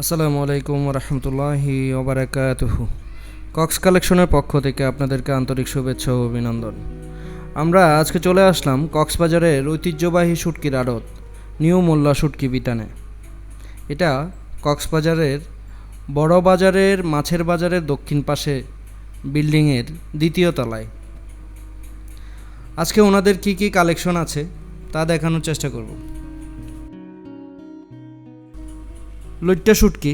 আসসালামু আলাইকুম রহমতুল্লাহি ওবরাকাতুহু। কক্স কালেকশনের পক্ষ থেকে আপনাদেরকে আন্তরিক শুভেচ্ছা ও অভিনন্দন। আমরা আজকে চলে আসলাম কক্সবাজারের ঐতিহ্যবাহী শুটকির আড়ত, নিউ মোল্লা শুটকি বিতানে। এটা কক্সবাজারের বড় বাজারের মাছের বাজারের দক্ষিণ পাশে বিল্ডিংয়ের দ্বিতীয় তলায়। আজকে ওনাদের কি কি কালেকশন আছে তা দেখানোর চেষ্টা করব। লইট্টা শুটকি।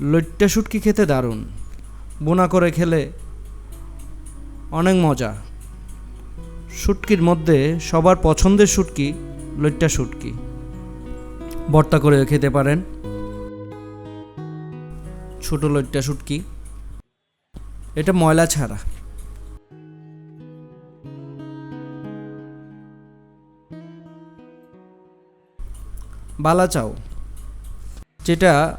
লইট্টা শুটকি খেতে দারুণ। বোনা করে খেলে অনেক মজা। শুটকির মধ্যে সবার পছন্দের শুটকি লইট্টা শুটকি। ভর্তা করে খেতে পারেন। ছোট লইট্টা শুটকি। এটা ময়লা ছাড়া। বালা চাও যেটা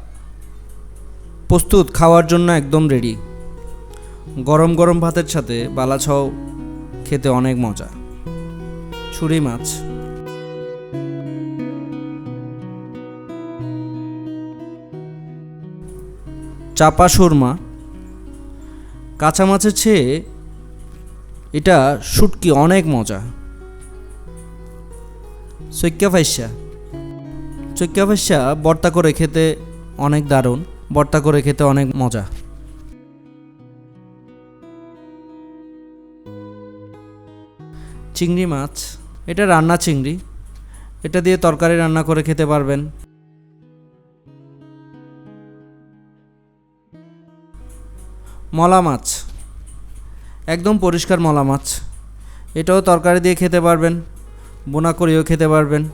প্রস্তুত খাওয়ার জন্য একদম রেডি গরম গরম ভাতের সাথে বালা ছাও খেতে অনেক মজা। ছুরি মাছ। চাপা সুরমা। কাঁচা মাছের চেয়ে এটা শুটকি অনেক মজা। সৈক্যা ফাইসা। চৈক্কা ফাইসা বর্তা করে খেতে অনেক দারুণ, বর্তা করে খেতে অনেক মজা। চিংড়ি মাছ, এটা রান্না চিংড়ি, এটা দিয়ে তরকারি রান্না করে খেতে পারবেন। মলা মাছ, একদম পরিষ্কার মলা মাছ, এটাও তরকারি দিয়ে খেতে পারবেন, বোনা করেও খেতে পারবেন।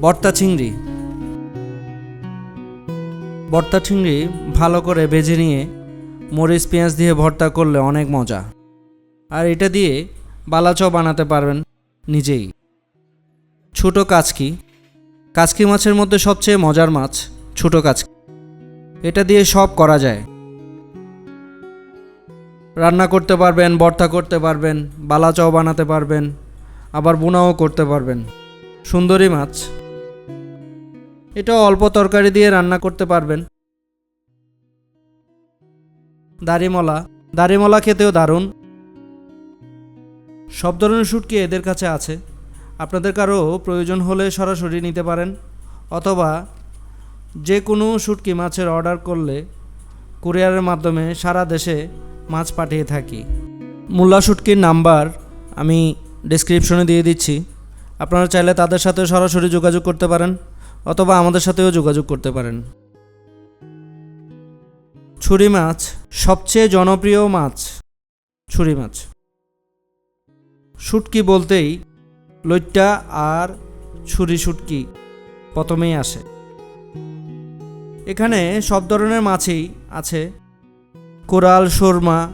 বর্তা চিংড়ি। বর্তা চিংড়ি ভালো করে ভেজে নিয়ে মরিচ, পেঁয়াজ দিয়ে ভর্তা করলে অনেক মজা। আর এটা দিয়ে বালাচাও বানাতে পারবেন নিজেই। ছোট কাচকি। কাচকি মাছের মধ্যে সবচেয়ে মজার মাছ ছোট কাচকি। এটা দিয়ে সব করা যায়। রান্না করতে পারবেন ভর্তা করতে পারবেন, বালাচাও বানাতে পারবেন, আবার বোনাও করতে পারবেন। সুন্দরী মাছ। এটা অল্প তরকারি দিয়ে রান্না করতে পারবেন। দাড়িমলা। দাড়িমলা খেতেও দারুণ। সব ধরনের শুটকি এদের কাছে আছে। আপনাদের কারও প্রয়োজন হলে সরাসরি নিতে পারেন, অথবা যে কোনো শুটকি মাছের অর্ডার করলে কুরিয়ারের মাধ্যমে সারা দেশে মাছ পাঠিয়ে থাকি। মূল্যা শুটকির নাম্বার আমি ডিসক্রিপশনে দিয়ে দিচ্ছি। আপনারা চাইলে তাদের সাথে সরাসরি যোগাযোগ করতে পারেন। অথবা আমাদের সাথেও যোগাযোগ করতে পারেন। ছুরি মাছ, সবচেয়ে জনপ্রিয় মাছ ছুরি মাছ। শুটকি বলতেই লইট্টা আর ছুরি শুটকি প্রথমেই আসে। এখানে সব ধরনের মাছই আছে। কোরাল শর্মা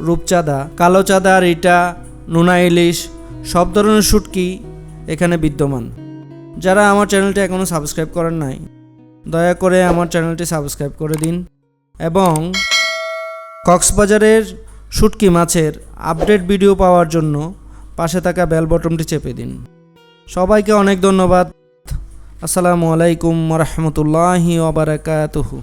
রূপচাঁদা কালো চাঁদা রিটা, নোনা ইলিশ, সব ধরনের শুটকি এখানে বিদ্যমান। যারা আমার চ্যানেলটি এখনও সাবস্ক্রাইব করেন নাই, দয়া করে আমার চ্যানেলটি সাবস্ক্রাইব করে দিন এবং কক্সবাজারের শুটকি মাছের আপডেট ভিডিও পাওয়ার জন্য পাশে থাকা বেল বটনটি চেপে দিন। সবাইকে অনেক ধন্যবাদ। আসসালামু আলাইকুম রহমতুল্লাহি ওবরাকাতুহু